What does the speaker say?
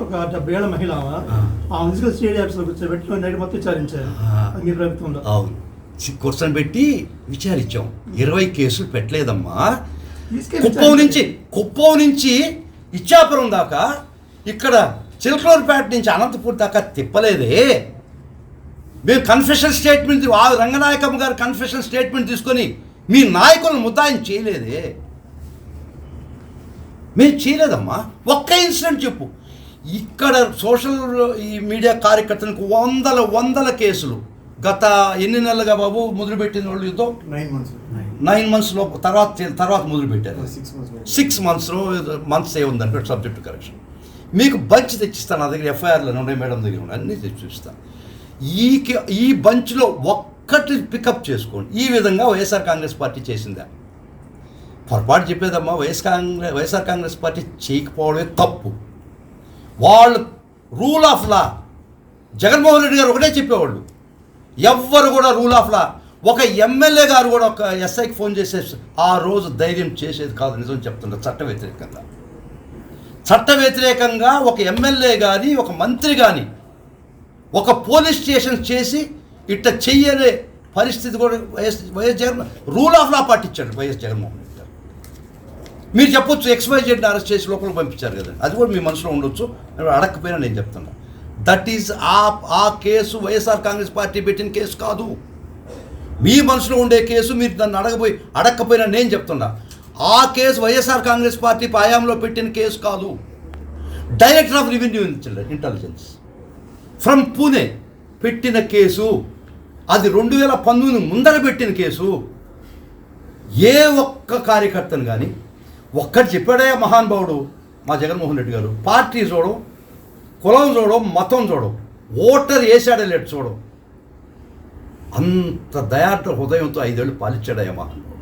ఒక డెబ్బై ఏళ్ళ మహిళ. ఆ. కూర్చోబెట్టి నైట్ మొత్తం విచారించారు. మీ ప్రభుత్వంలో. అవును. కూర్చొని విచారించాం. ఇరవై కేసులు పెట్టలేదమ్మా. కుప్పం నుంచి కుప్పం నుంచి ఇచ్చాపురం దాకా ఇక్కడ చిలకలూరుపేట నుంచి అనంతపూర్ దాకా తిప్పలేదే. మేము కన్ఫెషన్ స్టేట్మెంట్ ఆ రంగనాయకమ్మ గారు కన్ఫెషన్ స్టేట్మెంట్ తీసుకొని మీ నాయకులను ముద్దాయం చేయలేదే. మేము చేయలేదమ్మా. ఒక్క ఇన్సిడెంట్ చెప్పు. ఇక్కడ సోషల్ ఈ మీడియా కార్యకర్తలకు వందల వందల కేసులు. గత ఎన్ని నెలలుగా బాబు మొదలుపెట్టిన వాళ్ళు యుద్ధం? నైన్ మంత్స్ నైన్ మంత్స్లో తర్వాత తర్వాత మొదలుపెట్టారు సిక్స్ మంత్స్ సిక్స్ మంత్స్లో మంత్స్ ఏ ఉందంటే సబ్జెక్ట్ కరెక్షన్ మీకు బంచ్ తెచ్చిస్తాను నా దగ్గర ఎఫ్ఐఆర్లు ఉన్నాయి మేడం దగ్గర ఉన్నాయి అన్నీ తెచ్చి ఇస్తాను ఈ కే- ఈ బంచ్లో ఒక్కటి పికప్ చేసుకోండి. ఈ విధంగా వైఎస్ఆర్ కాంగ్రెస్ పార్టీ చేసిందా? పొరపాటు చెప్పేదమ్మా YS Congress YSR Congress party చేయకపోవడమే తప్పు. వాళ్ళు rule of law. Jaganmohan Reddy గారు ఒకటే చెప్పేవాళ్ళు. ఎవ్వరు కూడా రూల్ ఆఫ్ లా. ఒక ఎమ్మెల్యే గారు కూడా ఒక ఎస్ఐకి ఫోన్ చేసే ఆ రోజు ధైర్యం చేసేది కాదు నిజం చెప్తున్నారు చట్ట వ్యతిరేకంగా. చట్ట వ్యతిరేకంగా ఒక ఎమ్మెల్యే కానీ ఒక మంత్రి కానీ ఒక పోలీస్ స్టేషన్ చేసి ఇట్ట చెయ్యనే పరిస్థితి కూడా YS YS Jagan rule of law పాటించాడు YS Jaganmohan Reddy. మీరు చెప్పొచ్చు ఎక్స్వైజెడ్ని అరెస్ట్ చేసి లోపలికి పంపించారు కదా. అది కూడా మీ మనసులో ఉండొచ్చు. అడగకపోయినా నేను చెప్తున్నా. దట్ ఈజ్ ఆ ఆ కేసు వైఎస్ఆర్ కాంగ్రెస్ పార్టీ పెట్టిన కేసు కాదు. మీ మనసులో ఉండే కేసు మీరు దాన్ని అడగపోయి అడగకపోయినా నేను చెప్తున్నా. ఆ కేసు వైఎస్ఆర్ కాంగ్రెస్ పార్టీ పాయాంలో పెట్టిన కేసు కాదు. Director of revenue intelligence from Pune పెట్టిన కేసు అది రెండు వేల పంతొమ్మిది ముందర పెట్టిన కేసు ఏ ఒక్క కార్యకర్తను కానీ ఒక్కటి చెప్పాడే మహానుభావుడు మా జగన్మోహన్ రెడ్డి గారు. పార్టీ చూడం కులం చూడం మతం చూడం ఓటర్ వేసాడే లేడు చూడం. అంత దయార్థ హృదయంతో ఐదేళ్ళు పాలించాడయ్యా మహానుభావుడు